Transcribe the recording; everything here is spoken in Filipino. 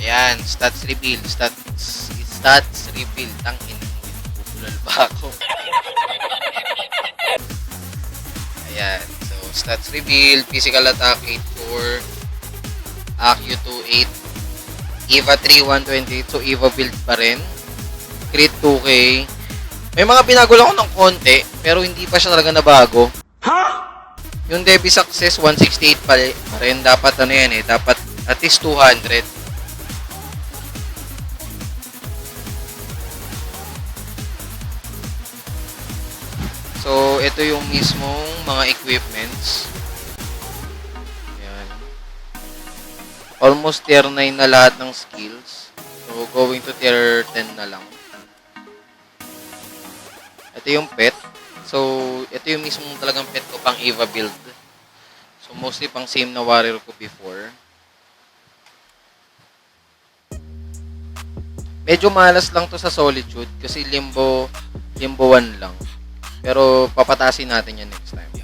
Ayan, stats reveal, stats, stats reveal. Tangin, bubulal ba ako? Ayan, so stats reveal, physical attack 8-4, Accu 2-8, EVA 3 128, so EVA build pa rin. Crit 2K. May mga pinagul ako ng konti, pero hindi pa siya talaga nabago. Yung Debbie Success 168 pa, pa rin. Dapat ano yan eh, dapat at least 200. So, ito yung mismong mga equipments. Ayan. Almost tier 9 na lahat ng skills. So, going to tier 10 na lang. Ito yung pet. So, ito yung mismong talagang pet ko pang Eva build. So, mostly pang same na warrior ko before. Medyo malas lang to sa Solitude kasi limbo limbo 1 lang. Pero papatasin natin yan next time.